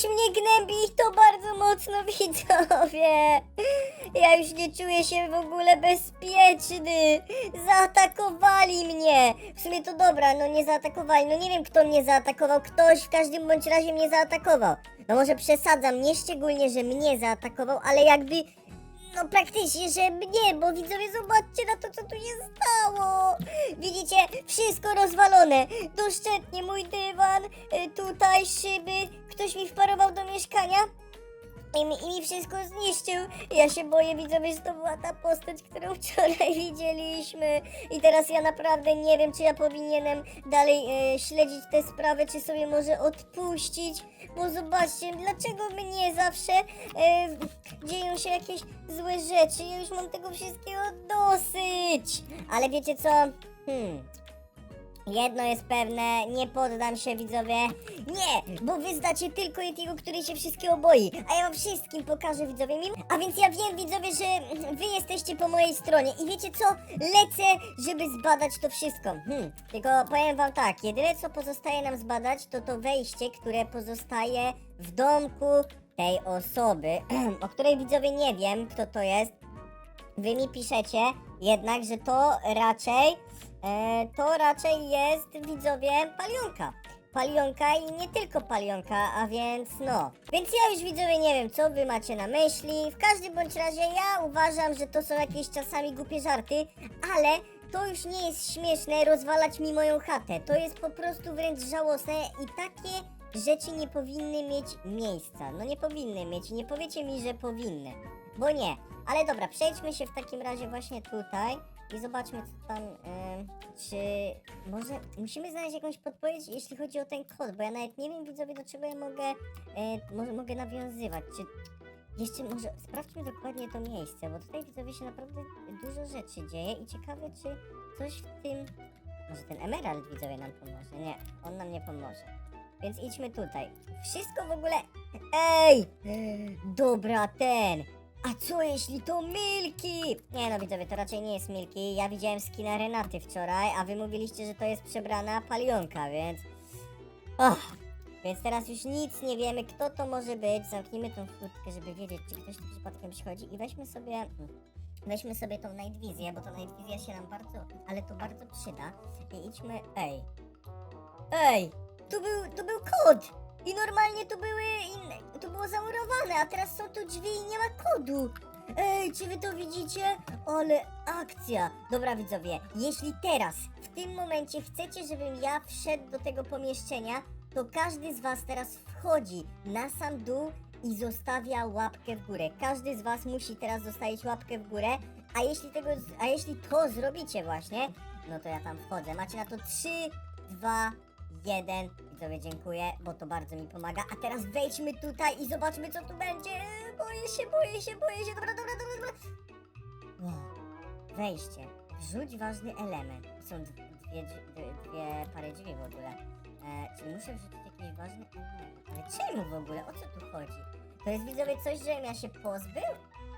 Coś mnie gnębi i to bardzo mocno widzowie. Ja już nie czuję się w ogóle bezpieczny. Zaatakowali mnie. W sumie to dobra, no nie zaatakowali. No nie wiem kto mnie zaatakował. Ktoś w każdym bądź razie mnie zaatakował. No może przesadzam, nie szczególnie, że mnie zaatakował, ale jakby no praktycznie, że mnie, bo widzowie zobaczcie na to, co tu się stało. Widzicie, wszystko rozwalone. Doszczętnie mój dywan, y, tutaj szyby, ktoś mi wparował do mieszkania. I mi, I mi wszystko zniszczył. Ja się boję, widzowie, że to była ta postać, którą wczoraj widzieliśmy. I teraz ja naprawdę nie wiem, czy ja powinienem dalej e, śledzić tę sprawę, czy sobie może odpuścić. Bo zobaczcie, dlaczego mnie zawsze e, dzieją się jakieś złe rzeczy. Ja już mam tego wszystkiego dosyć. Ale wiecie co? Hmm. Jedno jest pewne, nie poddam się widzowie. Nie, bo wy znacie tylko Yetiego, który się wszystkiego boi. A ja wam wszystkim pokażę widzowie. A więc ja wiem widzowie, że wy jesteście po mojej stronie. I wiecie co? Lecę, żeby zbadać to wszystko. Hmm, tylko powiem wam tak, jedyne co pozostaje nam zbadać, to to wejście, które pozostaje w domku tej osoby, o której widzowie nie wiem, kto to jest. Wy mi piszecie jednak, że to raczej, to raczej jest widzowie palionka. Palionka i nie tylko palionka, a więc no. Więc ja już widzowie nie wiem, co wy macie na myśli. W każdym bądź razie ja uważam, że to są jakieś czasami głupie żarty, ale to już nie jest śmieszne rozwalać mi moją chatę. To jest po prostu wręcz żałosne i takie rzeczy nie powinny mieć miejsca. No nie powinny mieć. Nie powiecie mi, że powinny. Bo nie. Ale dobra, przejdźmy się w takim razie właśnie tutaj i zobaczmy co tam, em, czy może musimy znaleźć jakąś podpowiedź, jeśli chodzi o ten kod, bo ja nawet nie wiem widzowie do czego ja mogę, e, może mogę nawiązywać, czy jeszcze może sprawdźmy dokładnie to miejsce, bo tutaj widzowie się naprawdę dużo rzeczy dzieje i ciekawe czy coś w tym, może ten emerald widzowie nam pomoże, nie, on nam nie pomoże. Więc idźmy tutaj. Wszystko w ogóle. Ej! Dobra, ten! A co jeśli to Milki? Nie no widzowie, to raczej nie jest Milki. Ja widziałem skina Renaty wczoraj, a wy mówiliście, że to jest przebrana palionka, więc... Och, więc teraz już nic nie wiemy, kto to może być. Zamknijmy tą furtkę, żeby wiedzieć, czy ktoś tu przypadkiem przychodzi i weźmy sobie... Weźmy sobie tą night bo to night się nam bardzo, ale to bardzo przyda. I idźmy... Ej! Ej! Tu był, tu był kod! I normalnie tu były inne, tu było zamurowane, a teraz są tu drzwi i nie ma kodu. Ej, czy wy to widzicie? Ale akcja! Dobra widzowie, jeśli teraz, w tym momencie chcecie, żebym ja wszedł do tego pomieszczenia, to każdy z was teraz wchodzi na sam dół i zostawia łapkę w górę. Każdy z was musi teraz zostawić łapkę w górę, a jeśli tego, a jeśli to zrobicie właśnie, no to ja tam wchodzę. Macie na to 3, 2, jeden. Widzowie, dziękuję, bo to bardzo mi pomaga. A teraz wejdźmy tutaj i zobaczmy, co tu będzie. Boję się, boję się, boję się. Dobra, dobra, dobra, dobra. Wow. Wejście. Wrzuć ważny element. Są dwie, dwie, dwie pary drzwi w ogóle. E, czyli muszę wrzucić jakiś ważny element. Ale czemu w ogóle? O co tu chodzi? To jest widzowie coś, żebym ja się pozbył?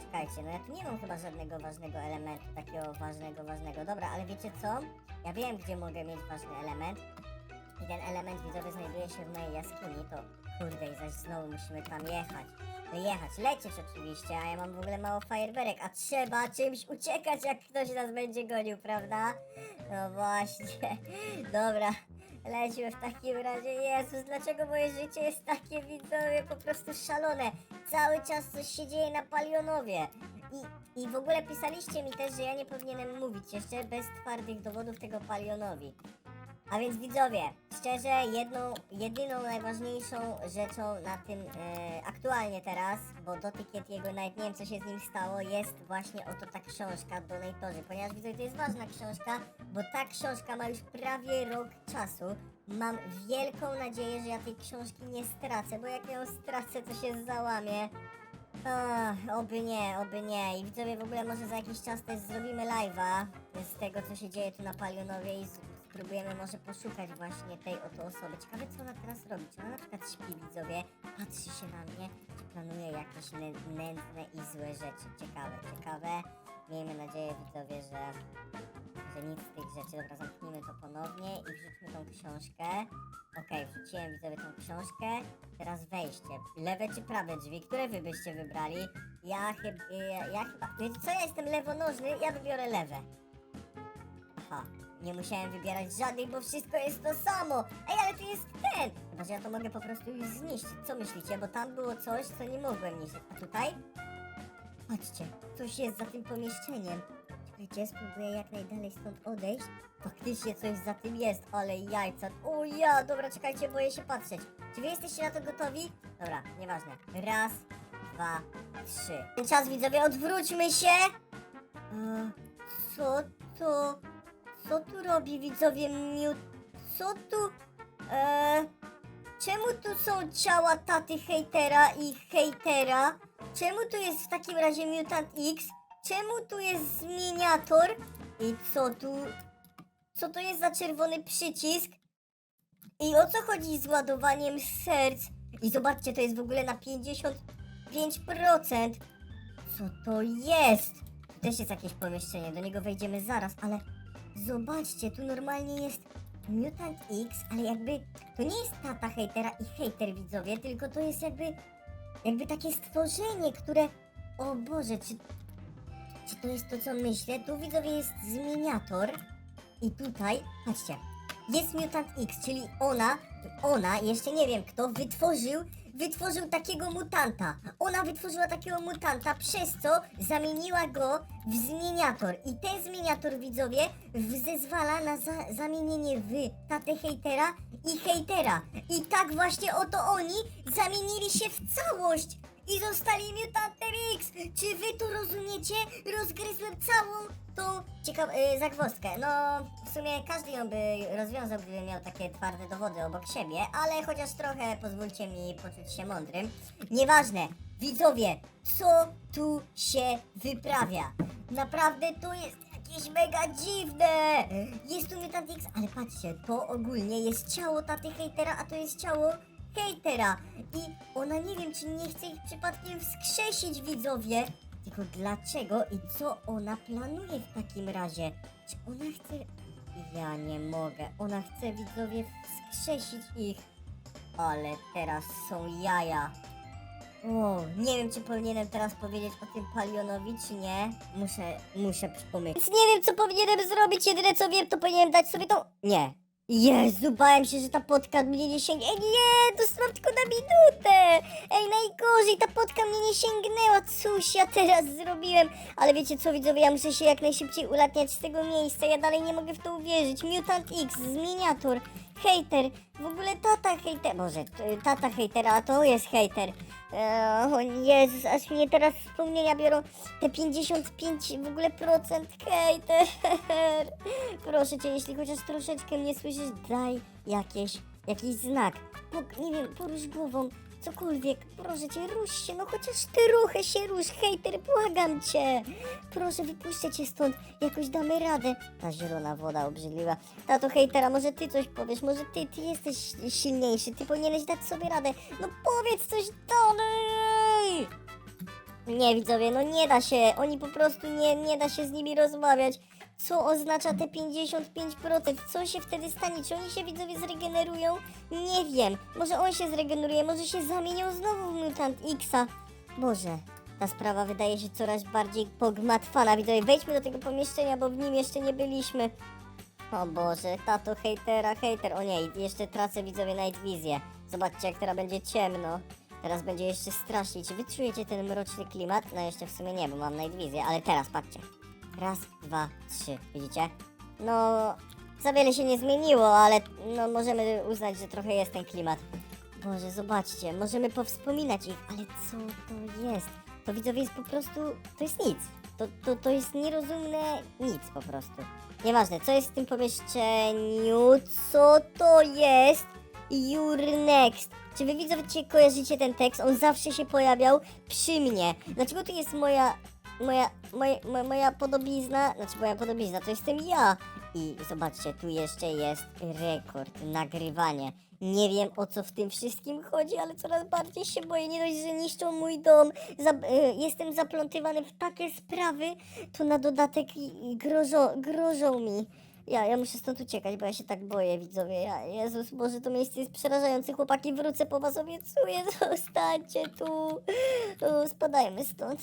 Czekajcie, no ja tu nie mam chyba żadnego ważnego elementu, takiego ważnego, ważnego. Dobra, ale wiecie co? Ja wiem, gdzie mogę mieć ważny element. I ten element widzowy znajduje się w mojej jaskini, to kurde i zaś znowu musimy tam jechać. No jechać, lecieć oczywiście, a ja mam w ogóle mało fajerwerek, a trzeba czymś uciekać, jak ktoś nas będzie gonił, prawda? No właśnie. Dobra, lecimy w takim razie. Jezus, dlaczego moje życie jest takie widzowie po prostu szalone? Cały czas coś się dzieje na Palionowie. I, I w ogóle pisaliście mi też, że ja nie powinienem mówić jeszcze bez twardych dowodów tego Palionowi. A więc widzowie, szczerze, jedną, jedyną najważniejszą rzeczą na tym e, aktualnie teraz, bo do Yetiego nawet nie wiem co się z nim stało, jest właśnie oto ta książka Donatorzy, ponieważ widzowie to jest ważna książka, bo ta książka ma już prawie rok czasu. Mam wielką nadzieję, że ja tej książki nie stracę, bo jak ją stracę, to się załamie. Oby nie, oby nie. I widzowie, w ogóle może za jakiś czas też zrobimy live'a z tego, co się dzieje tu na Palionowie i z- spróbujemy może poszukać właśnie tej oto osoby. Ciekawe, co ona teraz robi. Czy ona na przykład śpi, widzowie, patrzy się na mnie, czy planuje jakieś nę- nędzne i złe rzeczy. Ciekawe, ciekawe. Miejmy nadzieję, widzowie, że, Dobrze, nic z tych rzeczy. Dobra, zamknijmy to ponownie i wrzućmy tą książkę. Okej, wrzuciłem widzowie tą książkę. Teraz wejście. Lewe czy prawe drzwi? Które wy byście wybrali? Ja chyba... Ja, ja chyba... Co? Ja jestem lewonożny, ja wybiorę lewe. Nie musiałem wybierać żadnych, bo wszystko jest to samo. Ej, ale tu jest ten! Chyba, że ja to mogę po prostu już zniszczyć. Co myślicie? Bo tam było coś, co nie mogłem niszczyć. A tutaj? Patrzcie, coś jest za tym pomieszczeniem. Czekajcie, spróbuję jak najdalej stąd odejść. Faktycznie coś za tym jest, ale jajca. O ja, dobra, czekajcie, boję się patrzeć. Czy wy jesteście na to gotowi? Dobra, nieważne. Raz, dwa, trzy. Ten czas widzowie, odwróćmy się. E, robi widzowie Miu? Co tu? E, czemu tu są ciała taty hejtera i hejtera? Czemu tu jest w takim razie Mutant X? Czemu tu jest zmieniator? I co tu? Co to jest za czerwony przycisk? I o co chodzi z ładowaniem serc? I zobaczcie, to jest w ogóle na 55%. Co to jest? Tu też jest jakieś pomieszczenie, do niego wejdziemy zaraz, ale zobaczcie, tu normalnie jest Mutant X, ale jakby to nie jest tata hejtera i hejter widzowie, tylko to jest jakby jakby takie stworzenie, które o Boże, czy czy to jest to co myślę? Tu widzowie jest zmieniator i tutaj, patrzcie, jest Mutant X, czyli ona, ona, jeszcze nie wiem kto, wytworzył, wytworzył takiego mutanta. Ona wytworzyła takiego mutanta, przez co zamieniła go w zmieniator. I ten zmieniator, widzowie, zezwala na za zamienienie w tatę hejtera i hejtera. I tak właśnie oto oni zamienili się w całość i zostali Mutanter X! Czy wy to rozumiecie? Rozgryzłem całą tą ciekaw- y, zagwozdkę. No, w sumie każdy ją by rozwiązał, gdyby miał takie twarde dowody obok siebie, ale chociaż trochę pozwólcie mi poczuć się mądrym. Nieważne, widzowie, co tu się wyprawia? Naprawdę to jest jakieś mega dziwne! Jest tu Mutant X, ale patrzcie, to ogólnie jest ciało taty hejtera, a to jest ciało hejtera. I ona nie wiem, czy nie chce ich przypadkiem wskrzesić, widzowie. Tylko dlaczego i co ona planuje w takim razie? Czy ona chce... Ja nie mogę. Ona chce, widzowie, wskrzesić ich. Ale teraz są jaja. O, nie wiem, czy powinienem teraz powiedzieć o tym Palionowi, czy nie. Muszę, muszę pomyśleć. Więc nie wiem, co powinienem zrobić. Jedyne, co wiem, to powinienem dać sobie tą... Nie. Jezu, bałem się, że ta potka mnie nie sięgnie. Ej, nie, mam tylko na minutę. Ej, najgorzej, ta potka mnie nie sięgnęła. Cóż ja teraz zrobiłem? Ale wiecie co, widzowie, ja muszę się jak najszybciej ulatniać z tego miejsca. Ja dalej nie mogę w to uwierzyć. Mutant X, zmieniator, hejter, w ogóle tata hejter. Boże, t- tata hejtera, a to jest hejter. Eee, o Jezus, aż mnie teraz wspomnienia biorą te 55 w ogóle procent hejter. Proszę cię, jeśli chociaż troszeczkę mnie słyszysz, daj jakieś, jakiś znak. Po, nie wiem, porusz głową, cokolwiek. Proszę cię, rusz się, no chociaż ty ruchę się rusz, hejter, błagam cię. Proszę, wypuszczę cię stąd, jakoś damy radę. Ta zielona woda obrzydliwa. Tato hejtera, może ty coś powiesz, może ty, ty jesteś silniejszy, ty powinieneś dać sobie radę. No powiedz coś dalej! Nie widzowie, no nie da się, oni po prostu nie, nie da się z nimi rozmawiać. Co oznacza te 55%? Co się wtedy stanie? Czy oni się widzowie zregenerują? Nie wiem. Może on się zregeneruje, może się zamienią znowu w Mutant Xa. Boże, ta sprawa wydaje się coraz bardziej pogmatwana. Widzowie, wejdźmy do tego pomieszczenia, bo w nim jeszcze nie byliśmy. O Boże, tato hejtera, hejter. O nie, jeszcze tracę widzowie night. Zobaczcie, jak teraz będzie ciemno. Teraz będzie jeszcze strasznie. Czy wy czujecie ten mroczny klimat? No jeszcze w sumie nie, bo mam night ale teraz patrzcie. Raz, dwa, trzy. Widzicie? No, za wiele się nie zmieniło, ale no możemy uznać, że trochę jest ten klimat. Boże, zobaczcie, możemy powspominać ich, ale co to jest? To widzowie jest po prostu, to jest nic. To, to, to jest nierozumne nic po prostu. Nieważne, co jest w tym pomieszczeniu, co to jest? You're next. Czy wy widzowie kojarzycie ten tekst? On zawsze się pojawiał przy mnie. Dlaczego tu jest moja, moja, moja, podobizna? Znaczy moja podobizna, to jestem ja. I zobaczcie, tu jeszcze jest rekord, nagrywanie. Nie wiem o co w tym wszystkim chodzi, ale coraz bardziej się boję. Nie dość, że niszczą mój dom, y, jestem zaplątywany w takie sprawy, to na dodatek i grożą, mi. Ja, ja muszę stąd uciekać, bo ja się tak boję, widzowie. Ja, Jezus, Boże, to miejsce jest przerażające. Chłopaki, wrócę po was, obiecuję. Zostańcie tu. Spadajmy stąd.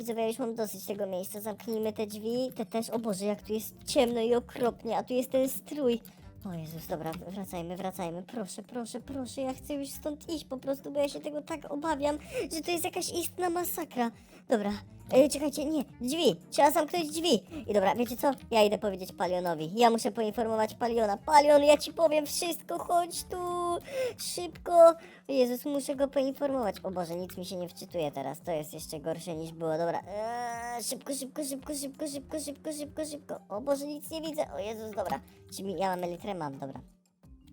Widzowie, ja już mam dosyć tego miejsca. Zamknijmy te drzwi, te też. O Boże, jak tu jest ciemno i okropnie, a tu jest ten strój. O Jezus, dobra, wracajmy, wracajmy. Proszę, proszę, proszę, ja chcę już stąd iść po prostu, bo ja się tego tak obawiam, że to jest jakaś istna masakra. Dobra, e, czekajcie, nie, drzwi, trzeba zamknąć drzwi. I dobra, wiecie co? Ja idę powiedzieć Palionowi. Ja muszę poinformować Paliona. Palion, ja ci powiem wszystko, chodź tu, szybko. Jezus, muszę go poinformować. O Boże, nic mi się nie wczytuje teraz, to jest jeszcze gorsze niż było. Dobra, eee, szybko, szybko, szybko, szybko, szybko, szybko, szybko, szybko. O Boże, nic nie widzę. O Jezus, dobra. Czy mi, ja mam elitrę? Mam, dobra.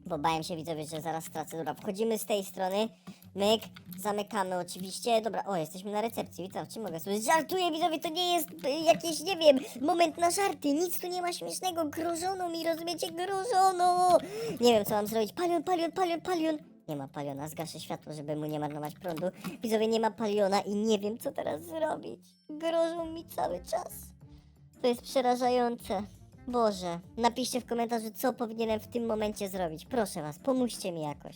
Bo bałem się widzowie, że zaraz stracę. Dobra, wchodzimy z tej strony. Myk, zamykamy oczywiście. Dobra, o, jesteśmy na recepcji. Witam, czy mogę słuchać? Żartuję widzowie, to nie jest y, jakiś, nie wiem, moment na żarty. Nic tu nie ma śmiesznego. Grożono mi, rozumiecie? Grożono! Nie wiem, co mam zrobić. Palion, palion, palion, palion. Nie ma paliona, zgaszę światło, żeby mu nie marnować prądu. Widzowie, nie ma paliona i nie wiem, co teraz zrobić. Grożą mi cały czas. To jest przerażające. Boże, napiszcie w komentarzu, co powinienem w tym momencie zrobić. Proszę was, pomóżcie mi jakoś.